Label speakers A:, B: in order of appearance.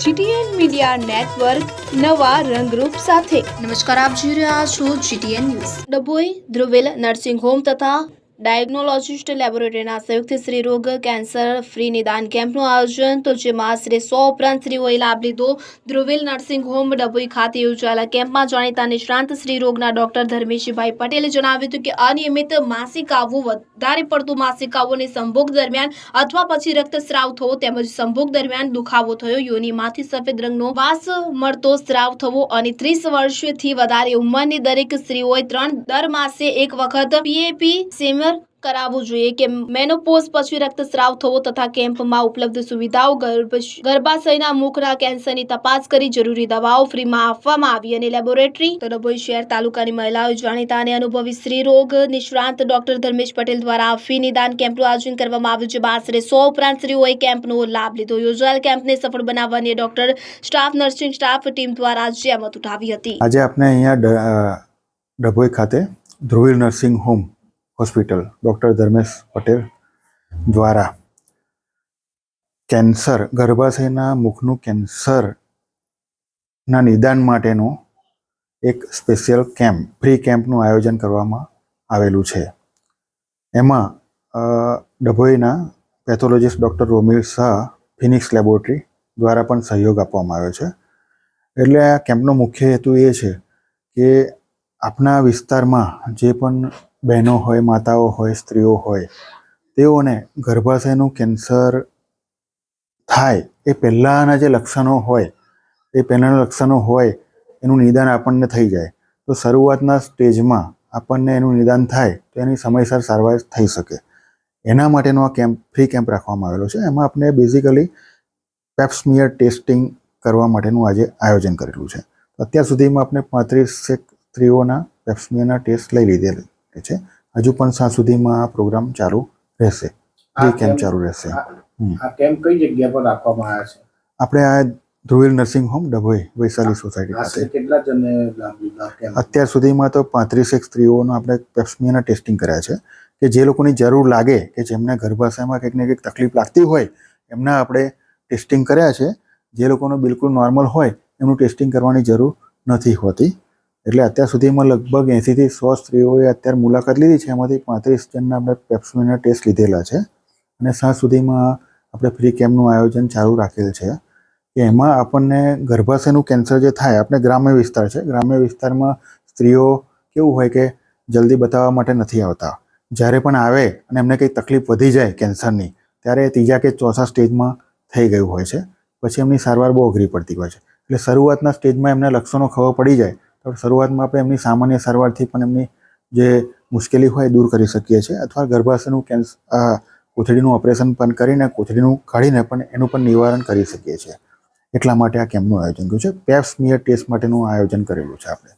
A: GTN media network નવા રંગરૂપ સાથે.
B: નમસ્કાર આપ જોઈ રહ્યા છો GTN news.
A: Dabhoi Dhruvel nursing home તથા ડાયગ્નોલોજિસ્ટ લેબોરેટરીના સંયુક્ત શ્રી રોગ કેન્સર ફ્રી નિદાન કેમ્પનું આયોજન. તો જેમાં આશરે સો ઉપરાંત સ્ત્રીઓએ લાભ લીધો. ધ્રુવેલ નર્સિંગ હોમ, ડભોઈ ખાતે યોજાયેલા કેમ્પમાં જાણીતા નિષ્ણાંત શ્રી રોગના ડોક્ટર ધર્મેશભાઈ પટેલે જણાવ્યું હતું કે, અનિયમિત માસિક આવવું વધારે પડતું માસિક આવવું સંભોગ દરમિયાન અથવા પછી રક્તસ્રાવ થવો તેમજ સંભોગ દરમિયાન દુખાવો થયો, યોનિમાંથી સફેદ રંગનો વાસ મળતો સ્રાવ થવો અને ત્રીસ વર્ષથી વધારે ઉંમરની દરેક સ્ત્રીઓએ ત્રણ દર માસે એક વખત પીએપી સેમર કરાવવું જોઈએ કે મેનોપોઝ પછી રક્તસ્રાવ થવો તથા કેમ્પમાં ઉપલબ્ધ સુવિધાઓ ગર્ભાશયના મુખના કેન્સરની તપાસ કરી જરૂરી દવાઓ ફ્રીમાં આપવામાં આવી અને લેબોરેટરી તો ડભોઈ શહેર તાલુકાની મહિલાઓ જાણીતા અને અનુભવી સ્ત્રી રોગ નિષ્ણાંત ડોક્ટર ધર્મેશ પટેલ દ્વારા ફી નિદાન કેમ્પનું આયોજન કરવામાં આવ્યું છે. આશરે સો ઉપરાંત સ્ત્રીઓએ કેમ્પનો લાભ લીધો. યોજાયેલ કેમ્પને સફળ બનાવવાની doctor, staff, nursing staff team દ્વારા જહેમત ઉઠાવી હતી.
C: આજે આપણે અહીંયા ડભોઈ ખાતે Dhruvil nursing home hospital. Doctor Dharmesh Patel દ્વારા. કેન્સર, ગર્ભાશયના મુખનું કેન્સરના નિદાન માટેનો એક સ્પેશિયલ કેમ્પ, ફ્રી કેમ્પનું આયોજન કરવામાં આવેલું છે. એમાં ડભોઈના pathologist doctor Romil Shah, Phoenix laboratory દ્વારા પણ સહયોગ આપવામાં આવ્યો છે. એટલે આ કેમ્પનો મુખ્ય હેતુ એ છે કે આપણા વિસ્તારમાં જે પણ બહેનો હોય, માતાઓ હોય, સ્ત્રીઓ હોય, તેઓને ગર્ભાશયનું કેન્સર થાય એ પહેલાંના જે લક્ષણો હોય, એ પહેલાંના લક્ષણો હોય, એનું નિદાન આપણને થઈ જાય. તો શરૂઆતના સ્ટેજમાં આપણને એનું નિદાન થાય, તો એની સમયસર સારવાર થઈ શકે. એના માટેનો આ કેમ્પ, ફ્રી કેમ્પ રાખવામાં આવેલો છે. એમાં આપણે બેઝિકલી પેપ્સમિયર ટેસ્ટિંગ કરવા માટેનું આજે આયોજન કરેલું છે. અત્યાર સુધીમાં આપણે પાંત્રીસેક સ્ત્રીઓના પેપ્સમિયરના ટેસ્ટ લઈ લીધેલ. છે. હજુ પણ સાંજ સુધીમાં આ પ્રોગ્રામ ચાલુ રહેશે. ડે કેમ્પ ચાલુ રહેશે.
D: આ કેમ્પ કઈ જગ્યા પર રાખવામાં આવ્યા છે?
C: આપણે આ Dhruvil nursing home Dabhoi Vaishali society ખાતે
D: કેટલા જણને
C: અત્યાર સુધીમાં તો પાંત્રીસેક સ્ત્રીઓનો આપણે પેપ્સમિયાના ટેસ્ટિંગ કર્યા છે કે જે લોકોની જરૂર લાગે કે જેમને ગર્ભાશયમાં કંઈક ને કંઈક તકલીફ લાગતી હોય એમના આપણે ટેસ્ટિંગ કર્યા છે. જે લોકોનું બિલકુલ નોર્મલ હોય એમનું ટેસ્ટિંગ કરવાની જરૂર નથી હોતી. એટલે અત્યાર સુધીમાં લગભગ એંસીથી સો સ્ત્રીઓએ અત્યારે મુલાકાત લીધી છે. એમાંથી પાંત્રીસ જણના આપણે પેપ્સમીના ટેસ્ટ લીધેલા છે. અને સાંજ સુધીમાં આપણે ફ્રી કેમ્પનું આયોજન ચાલુ રાખેલ છે. કે એમાં આપણને ગર્ભાશયનું કેન્સર જે થાય, આપણે ગ્રામ્ય વિસ્તાર છે. ગ્રામ્ય વિસ્તારમાં સ્ત્રીઓ કેવું હોય કે જલ્દી બતાવવા માટે નથી આવતા. જ્યારે પણ આવે અને એમને કંઈ તકલીફ વધી જાય કેન્સરની, ત્યારે ત્રીજા કે ચોથા સ્ટેજમાં થઈ ગયું હોય છે. પછી એમની સારવાર બહુ અઘરી પડતી હોય છે. એટલે શરૂઆતના સ્ટેજમાં એમને લક્ષણો ખબર પડી જાય તો શરૂઆતમાં આપણે એમની સામાન્ય સારવારથી પણ એમની જે મુશ્કેલી હોય એ દૂર કરી શકીએ છીએ અથવા ગર્ભાશયનું કેન્સ કોથળીનું ઓપરેશન પણ કરીને કોથળીનું કાઢીને પણ એનું પણ નિવારણ કરી શકીએ છીએ. એટલા માટે આ કેમ્પનું આયોજન કર્યું છે. પેપ્સમિયર ટેસ્ટ માટેનું આયોજન કરેલું છે આપણે.